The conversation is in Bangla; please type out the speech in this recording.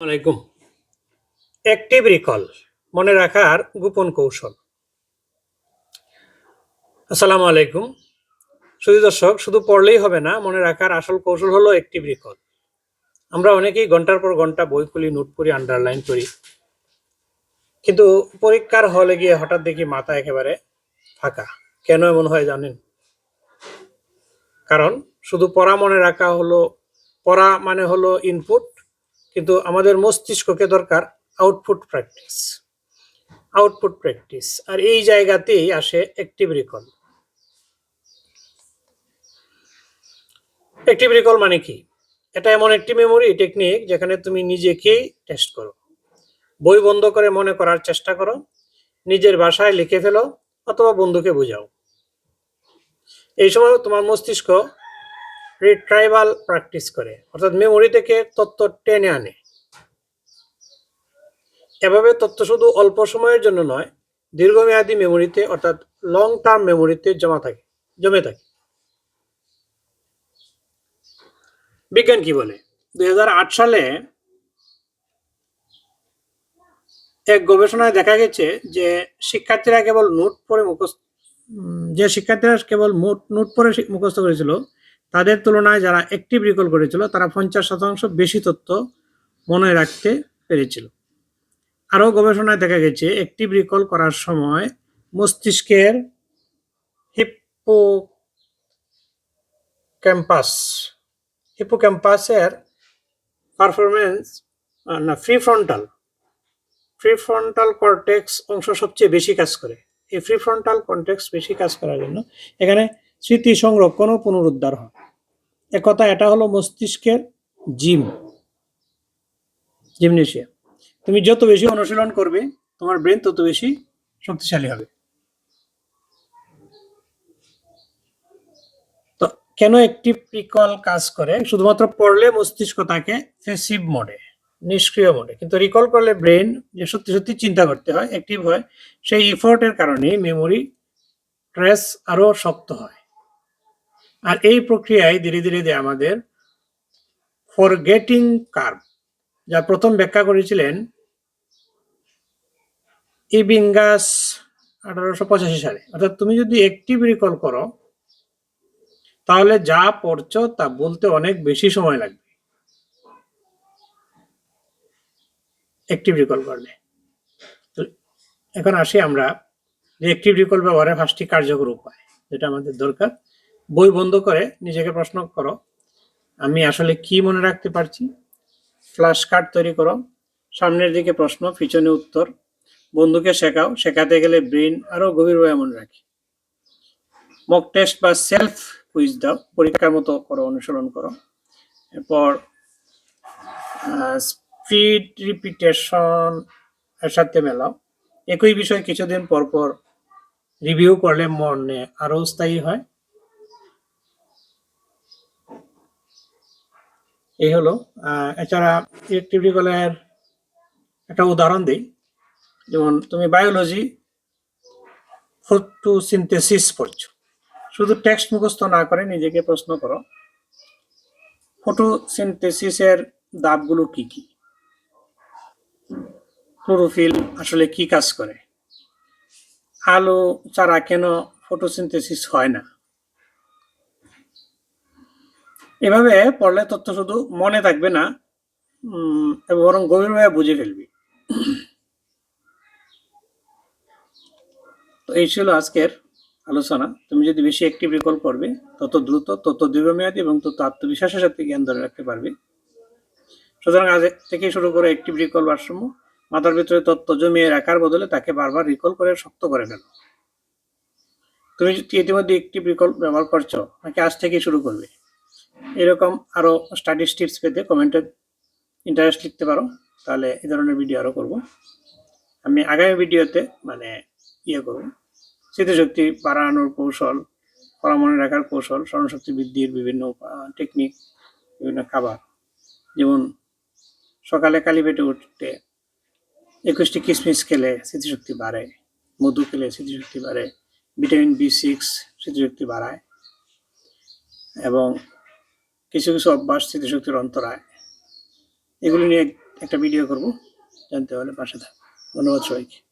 আলাইকুম। অ্যাক্টিভ রিকল মনে রাখার গোপন কৌশল। আসসালামু আলাইকুম। শুধু দর্শক, শুধু পড়লেই হবে না, মনে রাখার আসল কৌশল হলো অ্যাক্টিভ রিকল আমরা অনেকেই ঘণ্টার পর ঘণ্টা বই খুলি, নোট করি আন্ডারলাইন করি। কিন্তু পরীক্ষার হলে গিয়ে হঠাৎ দেখি মাথা একেবারে ফাঁকা। কেন এমন হয় জানেন? কারণ শুধু পড়া মনে রাখা হলো, পড়া মানে হলো ইনপুট কিন্তু আমাদের মস্তিষ্ককে দরকার আউটপুট প্র্যাকটিস আউটপুট প্র্যাকটিস আর এই জায়গাতেই আসে অ্যাক্টিভ রিকল অ্যাক্টিভ রিকল মানে কি? এটা এমন একটি মেমোরি টেকনিক যেখানে তুমি নিজেকেই টেস্ট করো। বই বন্ধ করে মনে করার চেষ্টা করো। নিজের ভাষায় লিখে ফেলো অথবা বন্ধুকে বোঝাও। এই সময় তোমার মস্তিষ্ক রিট্রাইভাল প্র্যাকটিস করে। অর্থাৎ মেমোরি থেকে তথ্য টেনে আনে। এভাবে তথ্য শুধু অল্প সময়ের জন্য নয়, দীর্ঘমেয়াদী মেমোরিতে অর্থাৎ লং টার্ম মেমোরিতে জমা থাকে, জমে থাকে। বিজ্ঞান কি বলে? দুই হাজার আট সালে এক গবেষণায় দেখা গেছে যে শিক্ষার্থীরা কেবল নোট পড়ে মুখস্থ যে শিক্ষার্থীরা কেবল নোট শি- মুখস্থ করেছিল তাদের তুলনায় যারা অ্যাক্টিভ রিকল করেছিল, তারা পঞ্চাশ শতাংশ বেশি তথ্য মনে রাখতে পেরেছিল। আরও গবেষণায় দেখা গেছে অ্যাক্টিভ রিকল করার সময় মস্তিষ্কের হিপ্পো ক্যাম্পাস হিপ্পো ক্যাম্পাসের পারফরমেন্স না prefrontal prefrontal cortex অংশ সবচেয়ে বেশি কাজ করে। এই ফ্রি ফ্রন্টাল কর্টেক্স বেশি কাজ করার জন্য এখানে স্মৃতি সংরক্ষণ ও পুনরুদ্ধার হয়। একথা, এটা হলো মস্তিষ্কের জিম, জিমনেশিয়া। তুমি যত বেশি অনুশীলন করবে, তোমার ব্রেন তত বেশি শক্তিশালী হবে। তো কেন একটি রিকল কাজ করে? শুধুমাত্র পড়লে মস্তিষ্ক তাকে ফেসিভ মোডে নিষ্ক্রিয় মোডে কিন্তু রিকল করলে ব্রেন যে সত্যি সত্যি চিন্তা করতে হয় অ্যাক্টিভ হয়, সেই ইফোর্টের কারণে মেমোরি ট্রেস আরও শক্ত হয়। আর এই প্রক্রিয়ায় ধীরে ধীরে ধীরে আমাদের ফরগেটিং কার্ভ যা প্রথম ব্যাখ্যা করেছিলেন ইবিঙ্গাস আঠারোশো পঁচাশি সালে। অর্থাৎ তুমি যদি অ্যাক্টিভ রিকল করো, তাহলে যা পড়ছো তা বলতে অনেক বেশি সময় লাগবে। অ্যাক্টিভ রিকল করলে। এখন আসি আমরা যে অ্যাক্টিভ রিকল ব্যবহারের পাঁচটি কার্যকর উপায়, যেটা আমাদের দরকার। বই বন্ধ করে নিজেকে প্রশ্ন করো, আমি আসলে কি মনে রাখতে পারছি? ফ্ল্যাশ কার্ড তৈরি করো, সামনের দিকে প্রশ্ন, পিছনে উত্তর। বন্ধুকে শেখাও, শেখাতে গেলে ব্রেন আরও গভীরভাবে মনে রাখি। মক টেস্ট বা সেলফ কুইজ দাও, পরীক্ষার মতো করো অনুসরণ করো। এরপর স্পিড রিপিটেশন এর সাথে মেলাও। একই বিষয় কিছুদিন পর পর রিভিউ করলে মনে আরও স্থায়ী হয়। এই হলো এছাড়া ইলেকট্রিক কলের একটা উদাহরণ দিই। যেমন তুমি বায়োলজি ফটোসিনথেসিস পড়ছো। শুধু টেক্সট মুখস্থ না করে নিজেকে প্রশ্ন করো ফটোসিনথেসিসের দাবগুলো কি কি? ক্লোরোফিল আসলে কি কাজ করে? আলো ছাড়া কেন ফটোসিনথেসিস হয় না? এভাবে পড়লে তথ্য শুধু মনে থাকবে না বরং গভীরভাবে বুঝে ফেলবি। তো এই ছিল আজকের আলোচনা। তুমি যদি বেশি অ্যাক্টিভ রিকল করবে, তত দ্রুত, তত দীর্ঘমেয়াদী এবং তত আত্মবিশ্বাসের সাথে জ্ঞান ধরে রাখতে পারবে। সুতরাং আজ থেকে শুরু করে অ্যাক্টিভ রিকল ভারসাম্য। মাথার ভিতরে তথ্য জমিয়ে রাখার বদলে তাকে বারবার রিকল করে শক্ত করে ফেলো। তুমি যদি ইতিমধ্যে অ্যাক্টিভ রিকল ব্যবহার করছ, নাকি আজ থেকেই শুরু করবে? এরকম আরও স্টাডি টিপস পেতে কমেন্টে ইন্টারেস্ট লিখতে পারো, তাহলে এ ধরনের ভিডিও আরও করব। আমি আগামী ভিডিওতে মানে ইয়ে করব। স্মৃতিশক্তি বাড়ানোর কৌশল পড়া মনে রাখার কৌশল, স্মরণশক্তি বৃদ্ধির বিভিন্ন টেকনিক বিভিন্ন খাবার। যেমন সকালে কালি পেটে উঠতে একুশটি কিসমিস খেলে স্মৃতিশক্তি বাড়ে, মধু খেলে স্মৃতিশক্তি বাড়ে, ভিটামিন বি সিক্স স্মৃতিশক্তি বাড়ায় এবং কিছু কিছু অভ্যাস স্মৃতিশক্তির অন্তরায়। এগুলি নিয়ে একটা ভিডিও করব। জানতে হলে পাশে থাক। ধন্যবাদ সবাইকে।